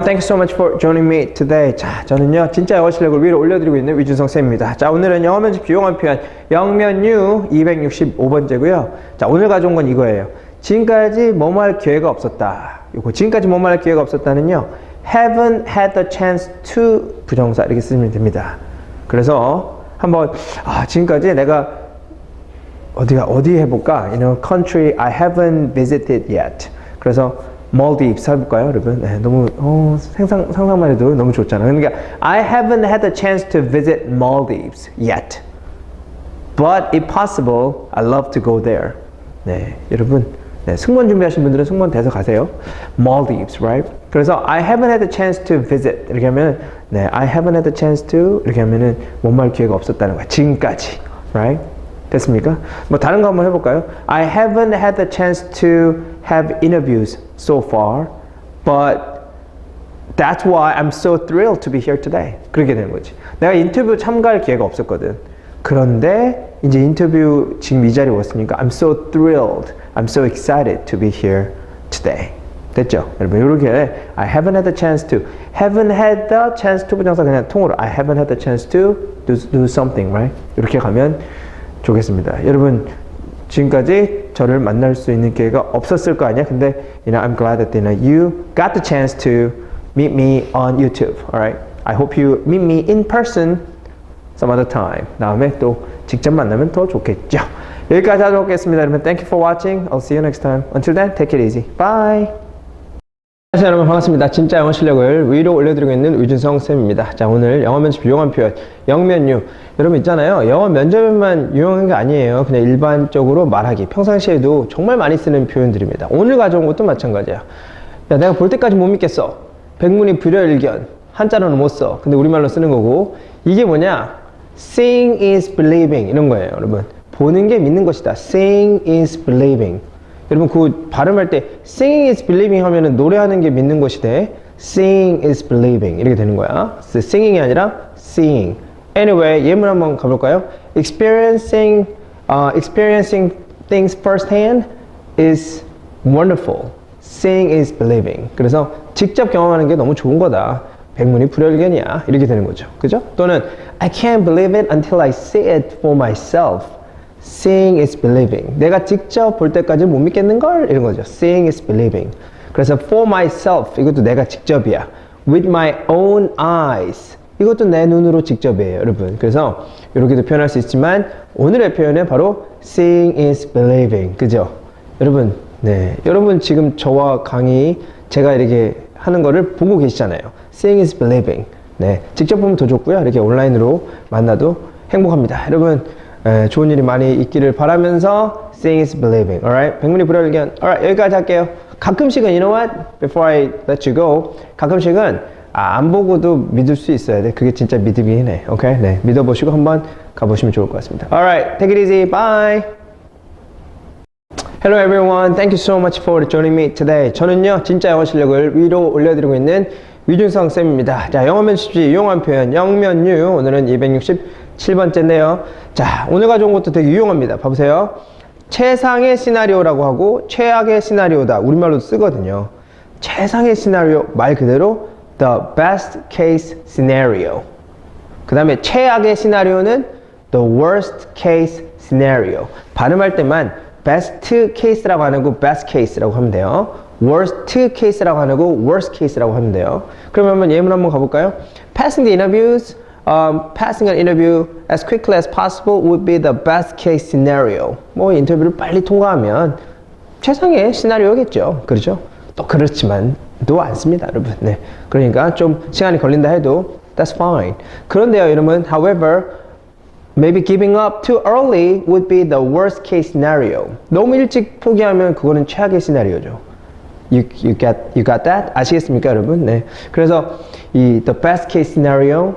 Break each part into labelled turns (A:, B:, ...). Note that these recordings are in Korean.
A: Thank you so much for joining me today. 자, 저는요, 진짜 영어 실력을 위로 올려드리고 있는 위준성 쌤입니다. 자, 오늘은 영어 면접 유용한 표현, 영면유 265번째고요. 자, 오늘 가져온 건 이거예요. 지금까지 뭐뭐 할 기회가 없었다. 요거, 지금까지 뭐뭐 할 기회가 없었다는요, haven't had the chance to 부정사 이렇게 쓰면 됩니다. 그래서 한번, 아, 지금까지 내가 어디가 어디 해볼까? You know, country I haven't visited yet. 그래서 Maldives 해볼까요, 여러분? 네, 너무 어, 상상 상상만 해도 너무 좋잖아요. 그러니까 I haven't had the chance to visit Maldives yet, but if possible, I love to go there. 네, 여러분. 네, 승무원 준비하신 분들은 승무원 돼서 가세요. Maldives, right? 그래서 I haven't had the chance to visit 이렇게 하면 네, I haven't had the chance to 이렇게 하면은 못말 기회가 없었다는 거야. 지금까지, right? 됐습니까? 뭐 다른 거 한번 해볼까요? I haven't had the chance to have interviews so far, but that's why I'm so thrilled to be here today. 그렇게 되는 거지. 내가 인터뷰 참가할 기회가 없었거든. 그런데 이제 인터뷰 지금 이 자리에 왔으니까 I'm so thrilled, I'm so excited to be here today. 됐죠? 여러분 이렇게 I haven't had the chance to, haven't had the chance to 부정사 그냥 통으로 I haven't had the chance to do, do something, right? 이렇게 가면 좋겠습니다. 여러분 지금까지 저를 만날 수 있는 기회가 없었을 거 아니야? 근데 you know I'm glad that you, know, you got the chance to meet me on YouTube. Alright? I hope you meet me in person some other time. 다음에 또 직접 만나면 더 좋겠죠. 여기까지 하도록 하겠습니다. 여러분 thank you for watching. I'll see you next time. Until then, take it easy. Bye. 안녕하세요 여러분 반갑습니다. 진짜 영어 실력을 위로 올려드리고 있는 위준성 쌤입니다. 자 오늘 영어 면접 유용한 표현 영면유 여러분 있잖아요. 영어 면접에만 유용한 게 아니에요. 그냥 일반적으로 말하기 평상시에도 정말 많이 쓰는 표현들입니다. 오늘 가져온 것도 마찬가지야. 야 내가 볼 때까지 못 믿겠어. 백문이 불여일견 한자로는 못 써. 근데 우리말로 쓰는 거고 이게 뭐냐? Seeing is believing 이런 거예요, 여러분. 보는 게 믿는 것이다. Seeing is believing. 여러분 그 발음할 때 singing is believing 하면은 노래하는 게 믿는 것이 돼. Seeing is believing 이렇게 되는 거야. singing이 아니라 seeing. Anyway 예문 한번 가볼까요? Experiencing, uh, experiencing things firsthand is wonderful. Seeing is believing. 그래서 직접 경험하는 게 너무 좋은 거다. 백문이 불여일견이야. 이렇게 되는 거죠. 그죠? 또는 I can't believe it until I see it for myself. Seeing is believing. 내가 직접 볼 때까지 못 믿겠는 걸 이런 거죠. Seeing is believing. 그래서 for myself 이것도 내가 직접이야. With my own eyes. 이것도 내 눈으로 직접이에요, 여러분. 그래서 이렇게도 표현할 수 있지만 오늘의 표현은 바로 seeing is believing. 그죠? 여러분, 네. 여러분 지금 저와 강의 제가 이렇게 하는 거를 보고 계시잖아요. Seeing is believing. 네. 직접 보면 더 좋고요. 이렇게 온라인으로 만나도 행복합니다. 여러분, 에, 좋은 일이 많이 있기를 바라면서 Seeing is believing. Alright? 백문이 불여일견. Alright, 여기까지 할게요. 가끔씩은, you know what? Before I let you go. 가끔씩은, 아, 안 보고도 믿을 수 있어야 돼. 그게 진짜 믿음이긴 해. 오케이? 네. 믿어보시고 한번 가보시면 좋을 것 같습니다. Alright, take it easy. Bye. Hello everyone. Thank you so much for joining me today. 저는요, 진짜 영어 실력을 위로 올려드리고 있는 위준성 쌤입니다. 자, 영어 면접지 유용한 표현, 영면유. 오늘은 267번째인데요. 자, 오늘 가져온 것도 되게 유용합니다. 봐보세요. 최상의 시나리오라고 하고, 최악의 시나리오다. 우리말로도 쓰거든요. 최상의 시나리오, 말 그대로, the best case scenario. 그 다음에 최악의 시나리오는 the worst case scenario. 발음할 때만 best case라고 안 하고 best case라고 하면 돼요. worst case라고 안 하고 worst case라고 하면 돼요. 그러면 한번 예문 한번 가볼까요? Passing the interviews, um, passing an interview as quickly as possible would be the best case scenario. 뭐 인터뷰를 빨리 통과하면 최상의 시나리오겠죠. 그렇죠? 또 그렇지만 또 않습니다, 여러분. 네. 그러니까 좀 시간이 걸린다 해도 that's fine. 그런데요, 여러분, however, maybe giving up too early would be the worst case scenario. 너무 일찍 포기하면 그거는 최악의 시나리오죠. You, you get you got that? 아시겠습니까, 여러분? 네. 그래서 이 the best case scenario,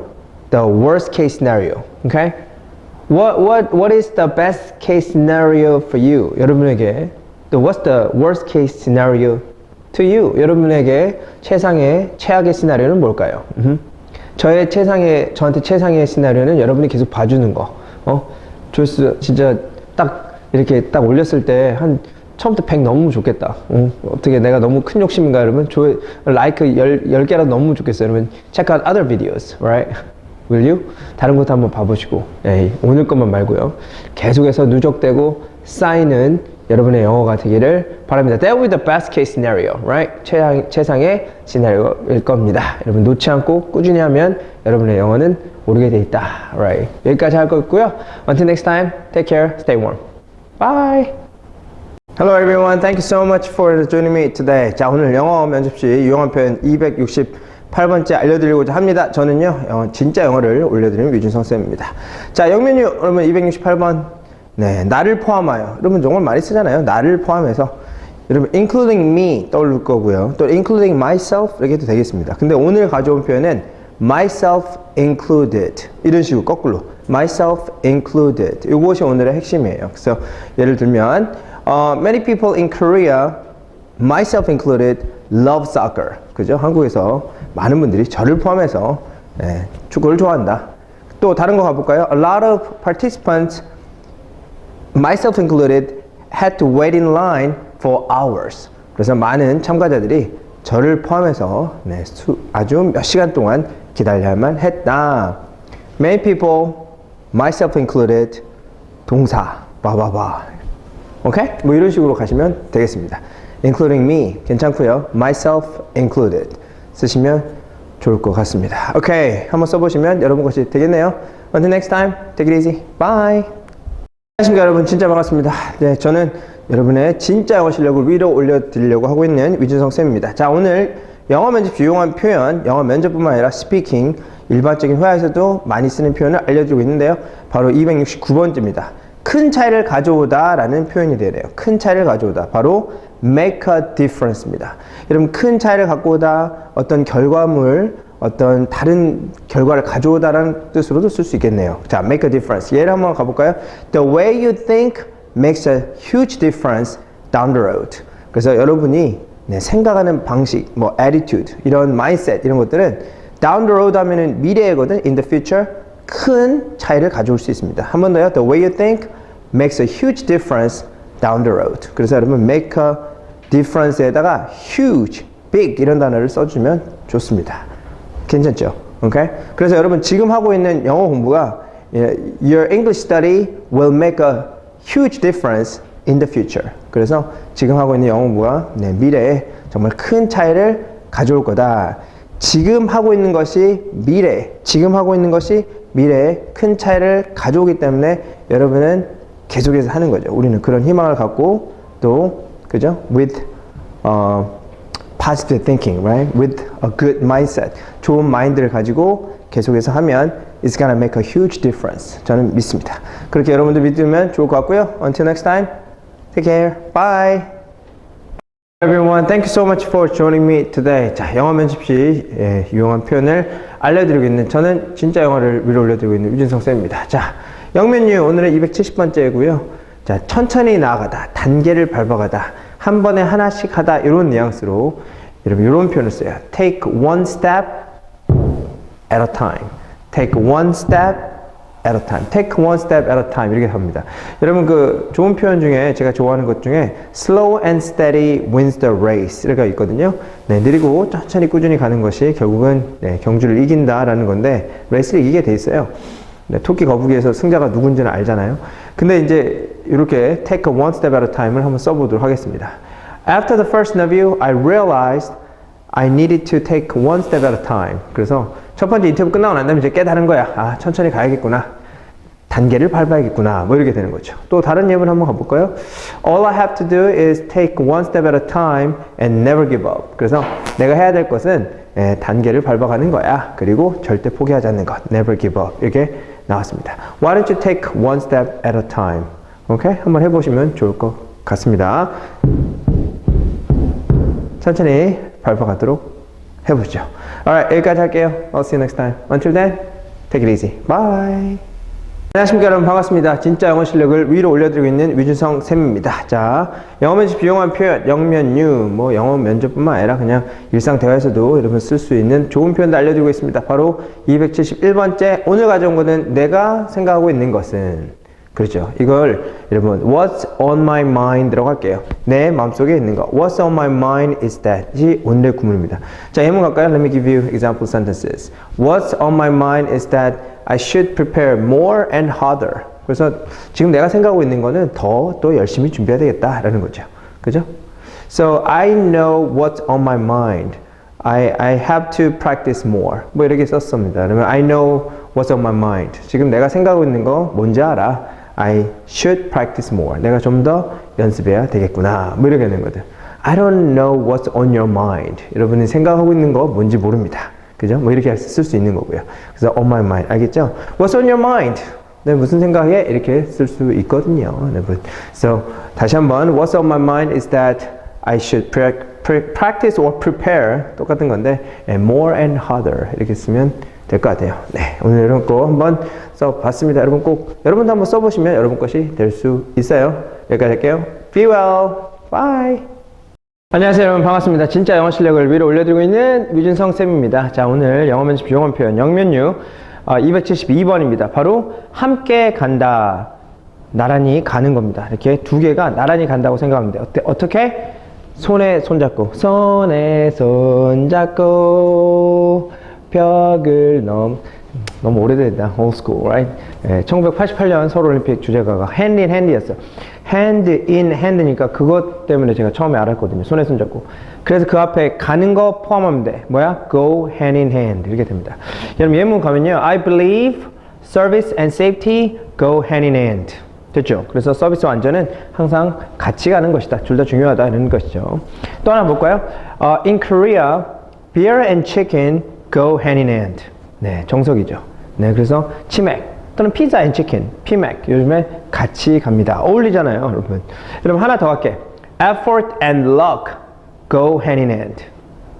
A: the worst case scenario. Okay? What what what is the best case scenario for you? 여러분에게 the what's the worst case scenario to you? 여러분에게 최상의 최악의 시나리오는 뭘까요? 음흠. 저의 최상의 저한테 최상의 시나리오는 여러분이 계속 봐주는 거. 어? 조회수 진짜 딱 이렇게 딱 올렸을 때 한 처음부터 100 넘으면 좋겠다. 응? 어떻게 내가 너무 큰 욕심인가 여러분? 조, 라이크 10, 10개라도 넘으면 좋겠어요. 여러분 check out other videos, right? Will you? 다른 것도 한번 봐보시고 에이, 오늘 것만 말고요. 계속해서 누적되고 쌓이는 여러분의 영어가 되기를 바랍니다. That will be the best case scenario, right? 최상, 최상의 시나리오일 겁니다. 여러분 놓지 않고 꾸준히 하면 여러분의 영어는 오르게 돼 있다, right? 여기까지 할 거고요. Until next time, take care, stay warm. Bye. Hello everyone. Thank you so much for joining me today. 자, 오늘 영어 면접 시 유용한 표현 268번째 알려드리고자 합니다. 저는요, 영어, 진짜 영어를 올려드리는 유준성 쌤입니다. 자, 영면유 여러분 268번. 네, 나를 포함하여. 여러분 정말 많이 쓰잖아요. 나를 포함해서. 여러분, including me 떠오를 거고요. 또 including myself 이렇게 해도 되겠습니다. 근데 오늘 가져온 표현은 myself included 이런 식으로 거꾸로 myself included 이것이 오늘의 핵심이에요. 그래서 예를 들면 어, many people in Korea, myself included, love soccer. 그죠? 한국에서 많은 분들이 저를 포함해서 예, 축구를 좋아한다. 또 다른 거 가볼까요? A lot of participants myself included, had to wait in line for hours. 그래서 많은 참가자들이 저를 포함해서 네, 수, 아주 몇 시간 동안 기다려야만 했다. Many people, myself included, 동사, 바바바. 오케이? 뭐 이런 식으로 가시면 되겠습니다. Including me 괜찮고요. myself included 쓰시면 좋을 것 같습니다. 오케이. 한번 써보시면 여러분 것이 되겠네요. Until next time, take it easy. Bye. 안녕하십니까 여러분 진짜 반갑습니다 네 저는 여러분의 진짜 영어 실력을 위로 올려드리려고 하고 있는 위준성 쌤입니다 자 오늘 영어 면접 유용한 표현 영어 면접뿐만 아니라 스피킹 일반적인 회화에서도 많이 쓰는 표현을 알려드리고 있는데요 바로 269번째입니다 큰 차이를 가져오다 라는 표현이 되네요 큰 차이를 가져오다 바로 make a difference입니다 여러분 큰 차이를 갖고 오다 어떤 결과물 어떤 다른 결과를 가져오다라는 뜻으로도 쓸 수 있겠네요. 자, make a difference. 예를 한번 가볼까요? The way you think makes a huge difference down the road. 그래서 여러분이 네, 생각하는 방식, 뭐 attitude, 이런 mindset 이런 것들은 down the road 하면은 미래이거든. in the future 큰 차이를 가져올 수 있습니다. 한 번 더요. The way you think makes a huge difference down the road. 그래서 여러분 make a difference에다가 huge, big 이런 단어를 써주면 좋습니다. 괜찮죠? 오케이? 그래서 여러분 지금 하고 있는 영어 공부가 예, your English study will make a huge difference in the future. 그래서 지금 하고 있는 영어 공부가 네, 미래에 정말 큰 차이를 가져올 거다. 지금 하고 있는 것이 미래, 지금 하고 있는 것이 미래에 큰 차이를 가져오기 때문에 여러분은 계속해서 하는 거죠. 우리는 그런 희망을 갖고 또 그죠? with 어, positive thinking, right? With a good mindset. 좋은 마인드를 가지고 계속해서 하면 it's gonna make a huge difference. 저는 믿습니다. 그렇게 여러분들 믿으면 좋을 것 같고요. Until next time, take care. Bye. Everyone, thank you so much for joining me today. 자, 영어 면접 시 예, 유용한 표현을 알려드리고 있는 저는 진짜 영어를 위로 올려드리고 있는 유진성 쌤입니다. 자, 영면유 오늘은 270번째고요. 자, 천천히 나아가다, 단계를 밟아가다, 한 번에 하나씩 하다 이런 뉘앙스로 여러분 이런 표현을 써요. Take one step at a time. Take one step at a time. Take one step at a time 이렇게 합니다. 여러분 그 좋은 표현 중에 제가 좋아하는 것 중에 slow and steady wins the race 이렇게 있거든요. 네, 느리고 천천히 꾸준히 가는 것이 결국은 네, 경주를 이긴다라는 건데 레이스를 이기게 돼 있어요. 네, 토끼 거북이에서 승자가 누군지는 알잖아요. 근데 이제 이렇게 take one step at a time을 한번 써보도록 하겠습니다. After the first interview, I realized I needed to take one step at a time. 그래서 첫 번째 인터뷰 끝나고 난 다음에 이제 깨달은 거야. 아, 천천히 가야겠구나. 단계를 밟아야겠구나. 뭐 이렇게 되는 거죠. 또 다른 예문 한번 가볼까요? All I have to do is take one step at a time and never give up. 그래서 내가 해야 될 것은 예, 단계를 밟아가는 거야. 그리고 절대 포기하지 않는 것. Never give up. 이렇게 나왔습니다. Why don't you take one step at a time? 오케이? 한번 해보시면 좋을 것 같습니다. 천천히 밟아가도록 해보죠. Alright, 여기까지 할게요. I'll see you next time. Until then, take it easy. Bye. 안녕하십니까 여러분 반갑습니다. 진짜 영어 실력을 위로 올려드리고 있는 위준성 쌤입니다. 자, 영어 면접 유용한 표현, 영면유, 뭐 영어 면접뿐만 아니라 그냥 일상 대화에서도 여러분 쓸 수 있는 좋은 표현도 알려드리고 있습니다. 바로 271번째 오늘 가져온 거는 내가 생각하고 있는 것은 그렇죠. 이걸 여러분 What's on my mind라고 할게요. 내 마음속에 있는 거. What's on my mind is that이 오늘의 구문입니다. 자, 예문 갈까요? Let me give you example sentences. What's on my mind is that I should prepare more and harder. 그래서 지금 내가 생각하고 있는 거는 더 또 열심히 준비해야 되겠다라는 거죠. 그죠? So I know what's on my mind. I, I have to practice more. 뭐 이렇게 썼습니다. 그러면 I know what's on my mind. 지금 내가 생각하고 있는 거 뭔지 알아. I should practice more. 내가 좀 더 연습해야 되겠구나. 뭐 이렇게 되는 거든. I don't know what's on your mind. 여러분이 생각하고 있는 거 뭔지 모릅니다. 그죠? 뭐 이렇게 쓸 수 있는 거고요. 그래서 on my mind. 알겠죠? What's on your mind? 네, 무슨 생각에 이렇게 쓸 수 있거든요, 여러분. So 다시 한번 What's on my mind is that I should pra- pra- practice or prepare 똑같은 건데 more and harder 이렇게 쓰면 될 것 같아요. 네, 오늘 여러분 거 한번 써봤습니다. 여러분 꼭 여러분도 한번 써보시면 여러분 것이 될 수 있어요. 여기까지 할게요. Be well. Bye. 안녕하세요 여러분 반갑습니다 진짜 영어 실력을 위로 올려드리고 있는 유진성 쌤입니다 자 오늘 영어 면접 용어 표현 영면유 어, 272번입니다 바로 함께 간다 나란히 가는 겁니다 이렇게 두 개가 나란히 간다고 생각하면 돼요 어때, 어떻게? 손에 손잡고 손에 손잡고 벽을 넘 너무 오래됐다. school, right? 예, 1988년 서울올림픽 주제가가 hand in hand이었어요. hand in hand니까 그것 때문에 제가 처음에 알았거든요. 손에 손잡고. 그래서 그 앞에 가는 거 포함하면 돼. 뭐야? go hand in hand. 이렇게 됩니다. 여러분 예문 가면요. I believe service and safety go hand in hand. 됐죠? 그래서 서비스와 안전은 항상 같이 가는 것이다. 둘 다 중요하다. 이런 것이죠. 또 하나 볼까요? 어, in Korea, beer and chicken go hand in hand. 네, 정석이죠. 네, 그래서 치맥 또는 피자 앤 치킨, 피맥 요즘에 같이 갑니다. 어울리잖아요, 여러분. 여러분 하나 더 할게. Effort and luck go hand in hand.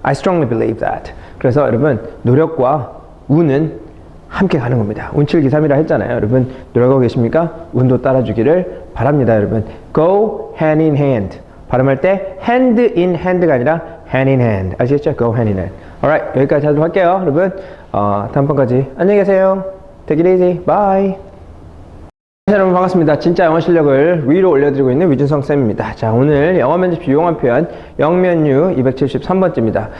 A: I strongly believe that. 그래서 여러분 노력과 운은 함께 가는 겁니다. 운칠기삼이라 했잖아요. 여러분 노력하고 계십니까? 운도 따라주기를 바랍니다, 여러분. Go hand in hand. 발음할 때 hand in hand가 아니라 hand in hand. 아시겠죠? Go hand in hand. Alright, 여기까지 하도록 할게요, 여러분. 어, 다음번까지 안녕히 계세요. Take it easy. Bye. 자, 여러분 반갑습니다. 진짜 영어 실력을 위로 올려드리고 있는 위준성 쌤입니다. 자, 오늘 영어 면접 유용한 표현 영면유 273번째입니다.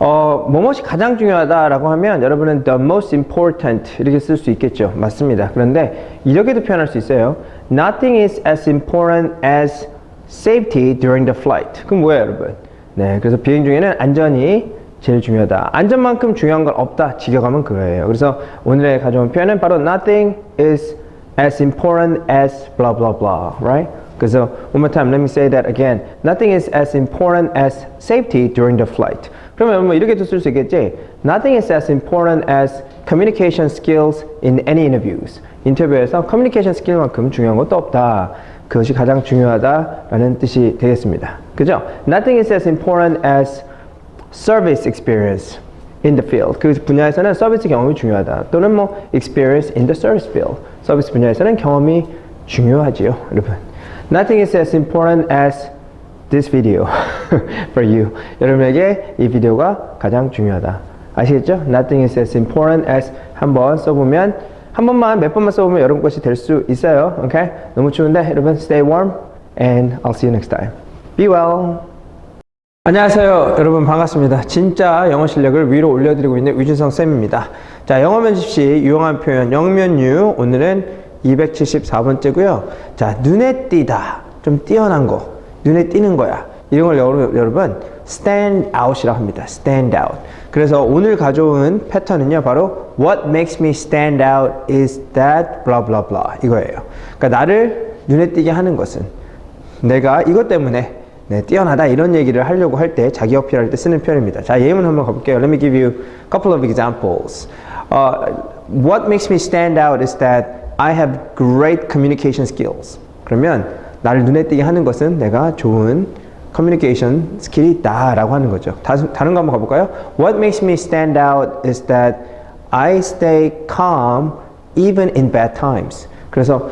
A: 어, 뭐뭇이 가장 중요하다라고 하면 여러분은 the most important 이렇게 쓸 수 있겠죠. 맞습니다. 그런데 이렇게도 표현할 수 있어요. Nothing is as important as safety during the flight. 그럼 뭐예요, 여러분? 네, 그래서 비행 중에는 안전이 제일 중요하다. 안전만큼 중요한 건 없다. 직역하면 그거예요. 그래서 오늘의 가져온 표현은 바로 nothing is as important as blah blah blah, right? 그래서 one more time, let me say that again. Nothing is as important as safety during the flight. 그러면 뭐 이렇게도 쓸 수 있겠지. Nothing is as important as communication skills in any interviews. 인터뷰에서 커뮤니케이션 스킬만큼 중요한 것도 없다. 그것이 가장 중요하다라는 뜻이 되겠습니다. 그죠? Nothing is as important as service experience in the field. 그 분야에서는 서비스 경험이 중요하다. 또는 뭐 experience in the service field. 서비스 분야에서는 경험이 중요하지요, 여러분. Nothing is as important as this video for you. 여러분에게 이 비디오가 가장 중요하다. 아시겠죠? Nothing is as important as 한번 써보면 한 번만 몇 번만 써보면 여러분 것이 될 수 있어요. Okay? 너무 추운데 여러분 stay warm and I'll see you next time. Be well. 안녕하세요 여러분. 반갑습니다. 진짜 영어 실력을 위로 올려드리고 있는 위준성 쌤입니다. 자 영어 면접 시 유용한 표현 영면유. 오늘은 274번째고요. 자 눈에 띄다. 좀 뛰어난 거. 눈에 띄는 거야. 이런 걸 여러분, 여러분 stand out이라고 합니다. stand out. 그래서 오늘 가져온 패턴은요 바로 what makes me stand out is that blah blah blah. 이거예요. 그러니까 나를 눈에 띄게 하는 것은 내가 이것 때문에 네, 뛰어나다 이런 얘기를 하려고 할 때 자기 어필할 때 쓰는 표현입니다. 자, 예문 한번 가볼게요. Let me give you a couple of examples. Uh, what makes me stand out is that I have great communication skills. 그러면 나를 눈에 띄게 하는 것은 내가 좋은 커뮤니케이션 스킬이 있다라고 하는 거죠. 다른, 다른 거 한번 가볼까요? What makes me stand out is that I stay calm even in bad times. 그래서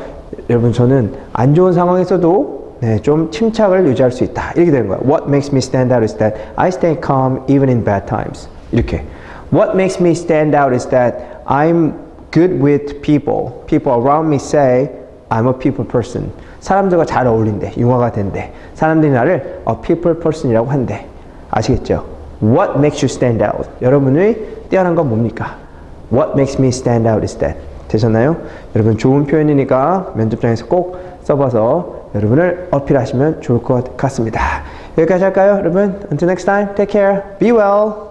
A: 여러분 저는 안 좋은 상황에서도 네, 좀 침착을 유지할 수 있다. 이렇게 되는 거야. What makes me stand out is that I stay calm even in bad times. 이렇게. What makes me stand out is that I'm good with people. People around me say I'm a people person. 사람들과 잘 어울린대. 융화가 된대. 사람들이 나를 a people person이라고 한대. 아시겠죠? What makes you stand out? 여러분의 뛰어난 건 뭡니까? What makes me stand out is that. 되셨나요? 여러분 좋은 표현이니까 면접장에서 꼭 써봐서 여러분을 어필하시면 좋을 것 같습니다. 여기까지 할까요? 여러분, until next time, take care, be well.